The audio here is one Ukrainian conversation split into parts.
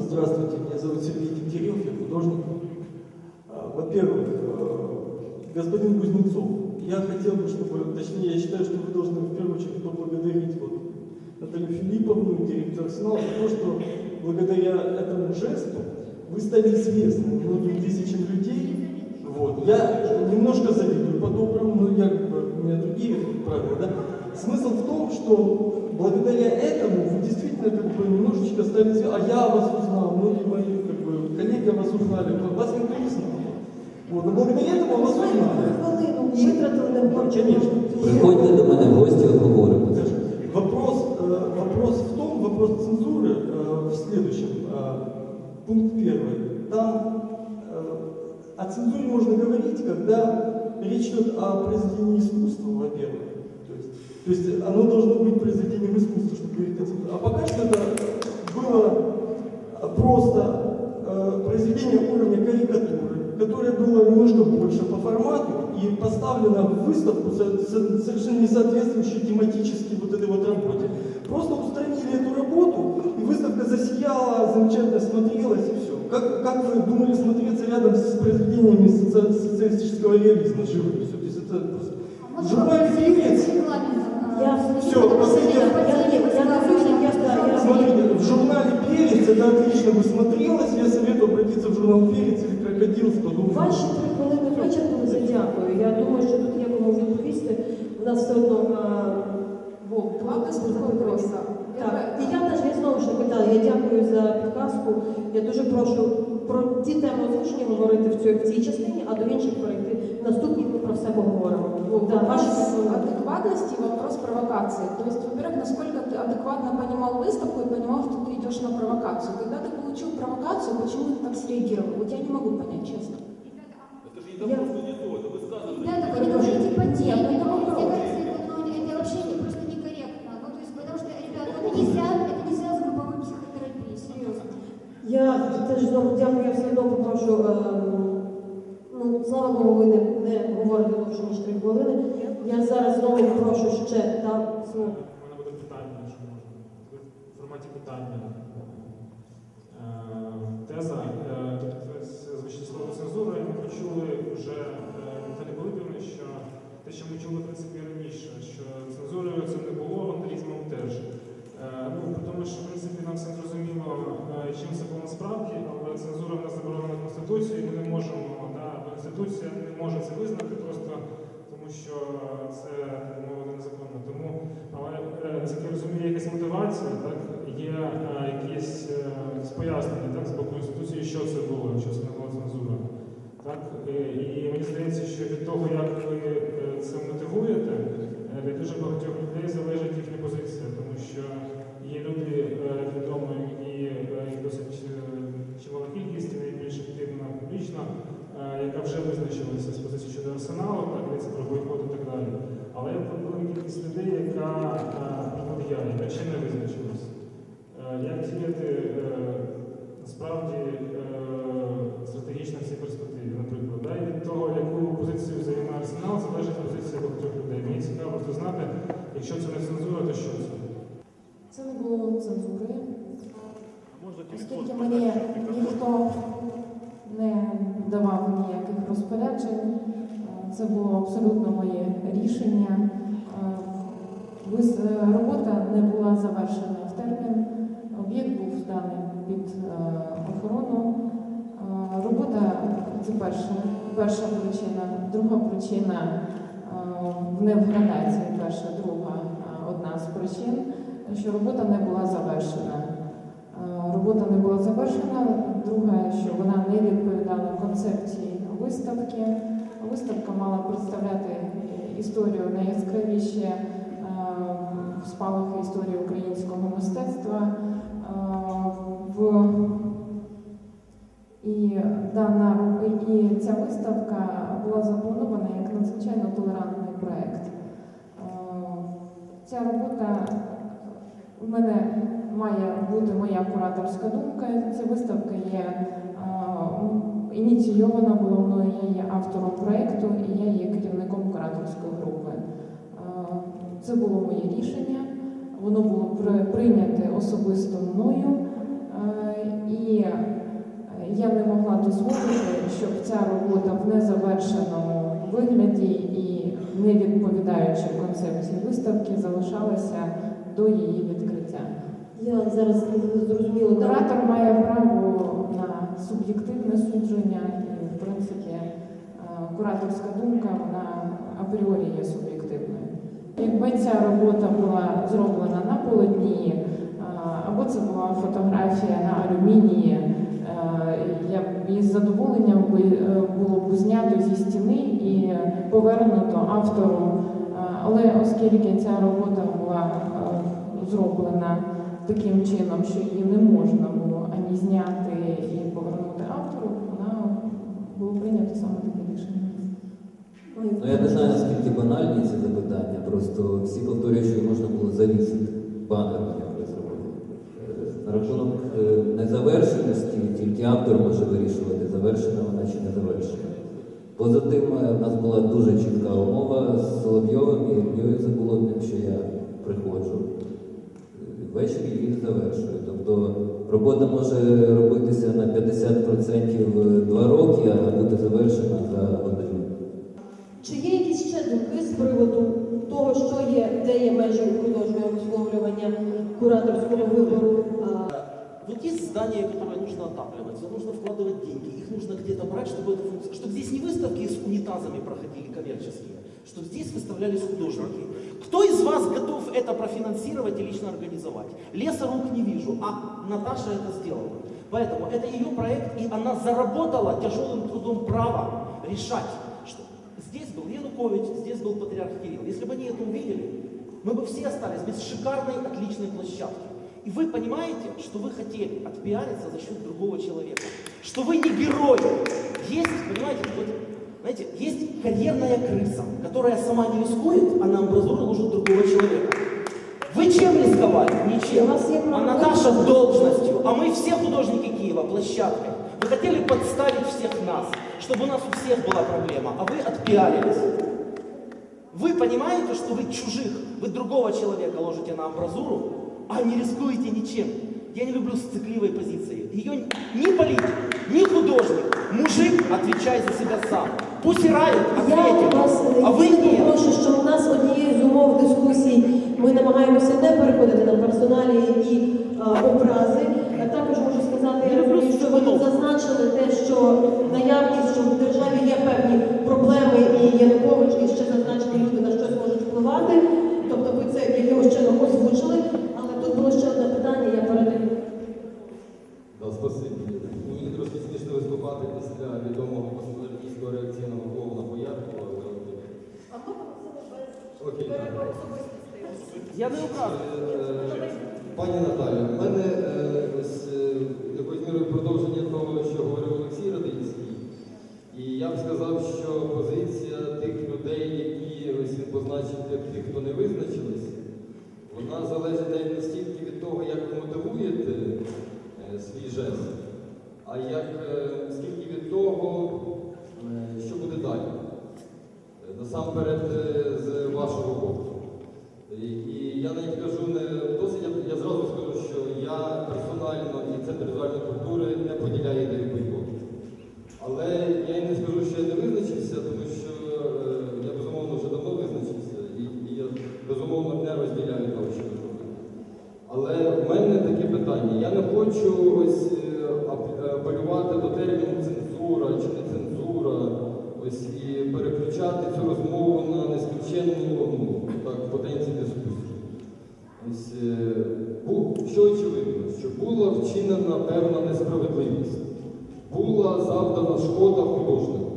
Здравствуйте, меня зовут Сергей Дегтярев, я художник. А, Во-первых, э, господин Кузнецов, я хотел бы, чтобы, точнее, я считаю, что вы должны в первую очередь поблагодарить вот Наталью Филипповну, директор Арсенала, за то, что благодаря этому жесту вы стали известны многим тысячам людей. Вот. Я немножко завидую по-доброму, но я, у меня другие правила, да? Смысл в том, что благодаря этому бы немножечко стали а я вас узнал, многие мои как бы, коллеги о вас узнали, вас никто не знал. Вот. Но благодаря этому вас узнали. І- на Конечно. Приходьте до мене в гості, обговоримо. Даже Вопрос, э, вопрос в том, вопрос цензуры э, в следующем. Э, пункт первый. Там о цензуре можно говорить, когда речь идет о произведении искусства, во-первых. То есть, оно должно быть произведением искусства, чтобы говорить о цензуре. А пока что это было просто э, произведение уровня карикатуры, которое было немножко больше по формату и поставлено в выставку со- со- совершенно не соответствующей тематически вот этой вот работе. Просто устранили эту работу, и выставка засияла, замечательно смотрелась, и все. Как, как вы думали смотреться рядом с произведениями соци- социалистического реализма живописью? То есть это просто... Журнале «Перец» Я Всё, последнее. Я, я, я, я напишу, я, да, я, Смотрите, в журнале «Перец» это отлично бы смотрелось. Я советую обратиться в журнал «Перец» или «Крокодил», кто думает. Ваші три хвилини вичерпалися, дякую. Я думаю, що тут є кому відповісти. У нас все одно а, Вов, Два быстрых запитання. вопроса. Так, і Первое. я теж я знову ж таки питала, я дякую за підказку. Я дуже прошу про ті теми озвучені говорити в цій, в цій частині, а до інших перейти. В наступній ми про все поговоримо. Да, три хвилини. адекватности вопрос провокации. То есть, во-первых, насколько ты адекватно понимал выставку и понимал, что ты идешь на провокацию. Когда ты получил провокацию, почему ты так среагировал? Вот я не могу понять, честно. Слава Богу, ви не, не говорите довше, ніж три хвилини. Я зараз знову прошу ще там слово. У мене буде питання, якщо можна. В форматі питання. Е, Теза. Е, Тут слово цензура, і ми почули вже е, Наталі Пилипівни, що те, що ми чули в принципі раніше, що цензурою це не було, вандалізмом теж. Е, Ну, тому, що в принципі нам всім зрозуміло, е, чим це було насправді, але цензура в нас заборонена Конституцією, ми не можемо, Конституція не може це визнати просто тому, що це мовити незаконно. Тому, але е, я розумію, якась мотивація, так є е, якісь е, пояснення так, з боку інституції, що це було, що це не була цензура. Так? Е, І мені здається, що від того, як ви це мотивуєте, від дуже багатьох людей залежить їхня позиція, тому що є люди відомо і досить е, чимала кількість, і найбільш активна публічно, е, яка вже визначилася з позиції щодо арсеналу, так, йдеться про бойкот і так далі. Але є велика кількість людей, яка приходить я, яка ще не визначилась. Е, Як діяти е, насправді е, стратегічно в цій перспективі, наприклад, да? і від того, яку позицію займає арсенал, залежить позиція багатьох людей. Мені цікаво знати, якщо це не цензура, то що це? Це не було цензури. Оскільки мені ніхто не давав ніяких е, це було абсолютно моє рішення. Е, е, Робота не була завершена в термін, об'єкт був зданий під е, охорону. Робота це перша, перша причина. Друга причина не в градації, перша, друга одна з причин, що робота не була завершена. Робота не була завершена. Друге, що вона не відповідала концепції виставки. Виставка мала представляти історію найяскравіші е, спалахи історії українського мистецтва. Е, В і дана і ця виставка була запланована як надзвичайно толерантний проєкт. Е, Ця робота у мене має бути моя кураторська думка. Ця виставка є е, ініційована була мною, я є автором проєкту і я є керівником кураторської групи. Е, Це було моє рішення, воно було при- прийняте особисто мною. Е, і е, я не могла дозволити, щоб ця робота в незавершеному вигляді і не відповідаючи концепції виставки залишалася до її відкриття. Я зараз зрозуміла. Куратор має право суб'єктивне судження, і в принципі е, кураторська думка вона апріорі є суб'єктивною. Якби ця робота була зроблена на полотні, е, або це була фотографія на алюмінії, е, я б із задоволенням було б знято зі стіни і повернуто автору. Але оскільки ця робота була зроблена таким чином, що її не можна було ані зняти і повернути автору, вона було прийнято саме таке рішення. Ну я не знаю, наскільки банальні ці запитання, просто всі повторюють, що можна було завісити банер мені вже зробити. Е, На рахунок е, незавершеності тільки автор може вирішувати, завершена вона чи не завершена. Поза тим, е, в нас була дуже чітка умова з Соловйовим і Ільєю Заболотним, що я приходжу е, Ввечері їх завершую. Тобто робота може робитися на 50% два роки, а бути завершена за годину. Чи є якісь ще думки з приводу того, що є, де є межі художнього висловлювання кураторського вибору? А, Вот есть здания, которые нужно отапливать, сюда нужно вкладывать деньги, их нужно где-то брать, чтобы это функци- чтобы здесь не выставки с унитазами проходили коммерческие, чтобы здесь выставлялись художники. Кто из вас готов это профинансировать и лично организовать? Леса рук не вижу, а Наташа это сделала. Поэтому это ее проект, и она заработала тяжелым трудом право решать, что здесь был Янукович, здесь был патриарх Кирилл. Если бы они это увидели, мы бы все остались без шикарной, отличной площадки. И вы понимаете, что вы хотели отпиариться за счет другого человека. Что вы не герой. Есть, понимаете, вот, знаете, есть карьерная крыса, которая сама не рискует, а на амбразуру ложит другого человека. Вы чем рисковали? Ничем. А. Наташа должностью, а мы все художники Киева площадкой. Вы хотели подставить всех нас, чтобы у нас у всех была проблема, а вы отпиарились. Вы понимаете, что вы чужих, вы другого человека ложите на амбразуру, а не рискуете ничем. Я не люблю сцикливой позиции. Ее ни политик, ни художник, отвечай за себя сам. Пусть и рает, Я ответит, а вы єдине нет. прошу, що в нас однією з умов дискусій ми намагаємося не переходити на персоналі і а, образи. А також можу сказати, я розумію, що ви тут зазначили те, що наявність, що в державі є певні проблеми і Янукович, і ще зазначені люди на щось можуть впливати. Тобто ви це якимось чином озвучили, але тут було ще одне питання, я передаю. Да, спасибі. Ну, мені трошки смішно виступати після відомого постмодерністського реакційного клоуна Бояркова, але окей. Окей. Я не образив. Е, Пані Наталя, в мене е, ось е, якоюсь мірою продовження того, що говорив Олексій Радинський. І я б сказав, що позиція тих людей, які ось він позначив як тих, хто не визначились, вона залежить навіть не стільки від того, як ви мотивуєте е, свій жест, а як е, скільки від того, е, що буде далі. Е, Насамперед е, з вашого боку. І, і я навіть кажу не досить, я, я зразу скажу, що я персонально і Центр візуальної культури не поділяю ідею бойкоту. Але я й не скажу, що я не визначився, тому що е, я безумовно вже давно визначився, і, і я безумовно не розділяю того, що ви робите. Але в мене таке питання. Я не хочу ось е, е, апелювати до терміну цензура чи не цензура, ось і переключати цю розмову на нескінченну ну, так, потенцію дискусії. Ось, е, що очевидно, що була вчинена певна несправедливість, була завдана шкода художнику.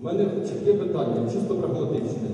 У мене чітке питання, чисто прагматичне.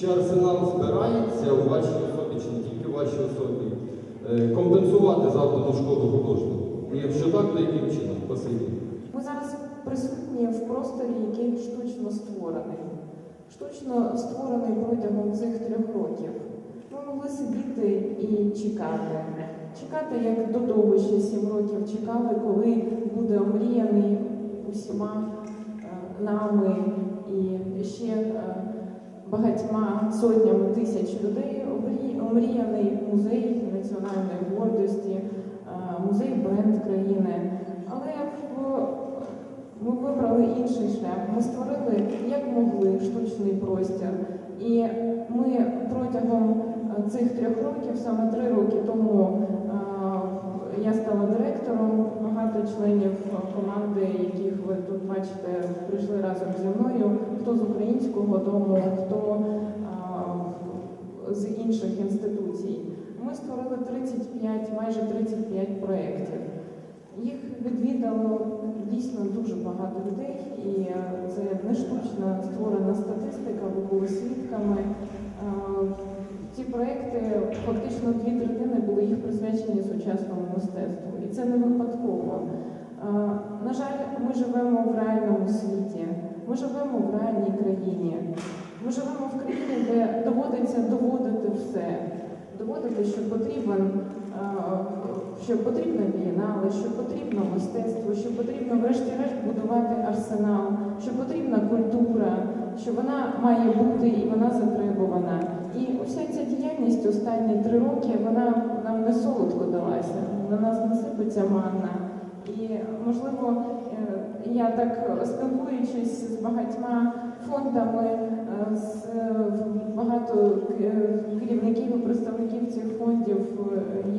Чи арсенал збирається у вашій особі, чи не тільки у вашій особі, компенсувати завдану шкоду художнику? Якщо так, то яким чином? Спасибі. Ми зараз присутні в просторі, який штучно створений. Штучно створений протягом цих трьох років. Ми могли сидіти і чекати. Чекати, як додому ще сім років чекали, коли буде омріяний усіма е, нами і ще е, багатьма сотнями тисяч людей омріяний музей національної гордості, е, музей бренд країни. Але ми вибрали інший шлях. Ми створили як могли штучний простір. І ми протягом е, цих трьох років, саме три роки тому, е, я стала директором. Багато членів е, команди, яких ви тут бачите, прийшли разом зі мною. Хто з українського дому, хто е, з інших інституцій. Ми створили 35, майже 35 проєктів. Їх відвідало дійсно дуже багато людей, і це не штучно створена статистика, ви були свідками. Ці проекти фактично дві третини були їх присвячені сучасному мистецтву, і це не випадково. Е, На жаль, ми живемо в реальному світі, ми живемо в реальній країні. Ми живемо в країні, де доводиться доводити все, доводити, що потрібен, е, що потрібна війна, що потрібно мистецтво, що потрібно врешті-решт будувати арсенал, що потрібна культура, що вона має бути і вона затребувана. І уся ця діяльність останні три роки вона нам не солодко далася. На нас не сипеться манна. І можливо, е, я так спілкуючись з багатьма фондами, е, з е, багато керівників і представників цих фондів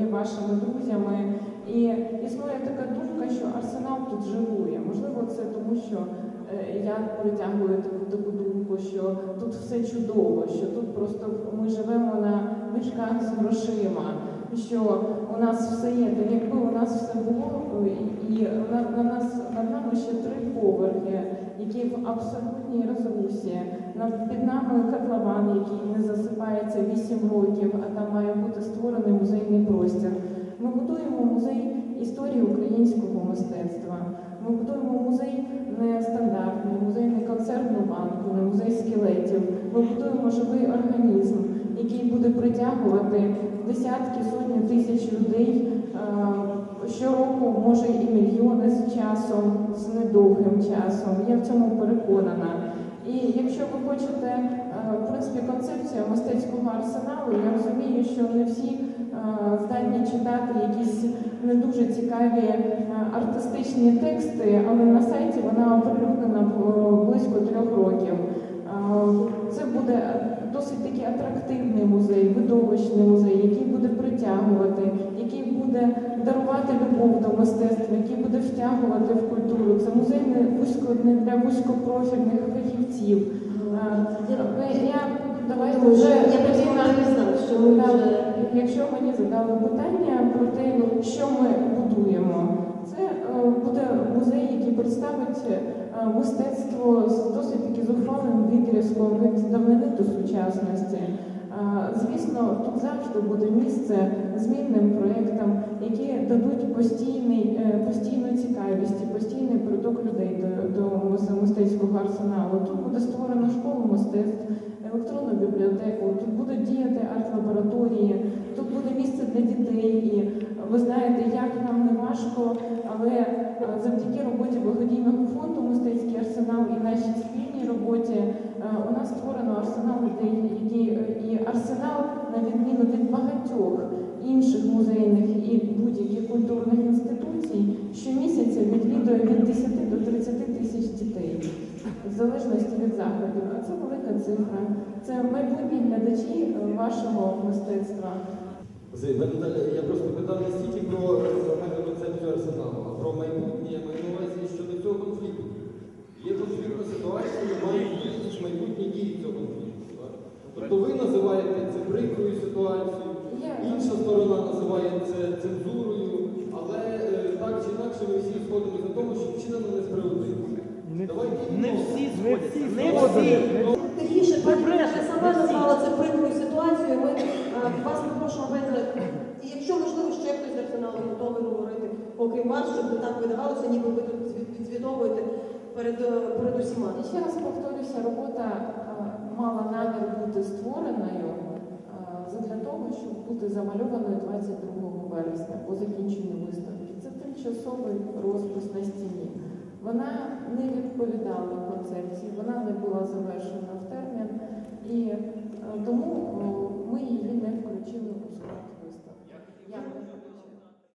є вашими друзями. І існує така думка, що арсенал тут живує. Можливо, це тому, що я притягую таку таку думку, що тут все чудово, що тут просто ми живемо на мішках з грошима, що у нас все є. Та якби у нас все було, і на, на нас над нами ще три поверхи, які в абсолютній розрусі. Над під нами котлован, який не засипається 8 років, а там має бути створений музейний простір. Ми будуємо музей історії українського мистецтва. Ми будуємо музей не стандартний, музей не концертну банку, не музей скелетів. Ми будуємо живий організм, який буде притягувати десятки, сотні тисяч людей. е, Щороку, може, і мільйони з часом, з недовгим часом. Я в цьому переконана. І якщо ви хочете, е, в принципі, концепція мистецького арсеналу, я розумію, що не всі е, здатні читати якісь не дуже цікаві артистичні тексти, але на сайті вона оприлюднена близько трьох років. Це буде досить такий атрактивний музей, видовищний музей, який буде притягувати, який буде дарувати любов до мистецтва, який буде втягувати в культуру. Це музей не вузько не для вузькопрофільних фахівців. Е, Я давайте вже я не знала, що ми вже Якщо мені задали питання про те, що ми будуємо, це е, буде музей, який представить е, мистецтво з досить таки зухвалим відрізком від давнини до сучасності. Звісно, тут завжди буде місце змінним проєктам, які дадуть постійний, е, постійну цікавість і постійний приток людей до, до мистецького арсеналу. Тут буде створено школу мистецтв, електронну бібліотеку, тут будуть діяти арт-лабораторії, тут буде місце для дітей. І ви знаєте, як нам не важко, але е, завдяки роботі благодійного фонду мистецький арсенал і нашій спільній роботі е, у нас створено арсенал людей, які і арсенал, на відміну від багатьох інших музейних і будь-яких культурних інституцій, щомісяця відвідує від 10 до 30 тисяч дітей. В залежності від заходів, а це велика цифра. Це майбутні глядачі е, вашого мистецтва. Я просто питав не стільки про загальну концепцію арсеналу, а про майбутнє. Я маю на увазі щодо цього конфлікту. Є конфліктна ситуація, і мають бути ж майбутні дії цього конфлікту. так? Тобто ви називаєте це прикрою ситуацією, Я- інша сторона називає це цензурою, але е, так чи інакше ми всі сходимося на тому, що вчинено несправедливо. Давайте Не ну, всі сходяться, не всі. Тихіше, пані брешете, Наталя сама ви всі. назвала це прикрою ситуацією. Ми е, вас попросимо Бенза, і якщо можливо ще хтось з арсеналу готовий говорити, окрім вас, щоб не так видавалося, ніби ви тут звіт- відзвітовуєте перед, е, перед усіма. І ще раз повторюся, робота е, мала намір бути створеною е, задля того, щоб бути замальованою 22 вересня по закінченню виставки. Це тимчасовий розпис на стіні. Вона не відповідала концепції, вона не була завершена в термін, і тому ми її не включили у склад виставки. Дякую.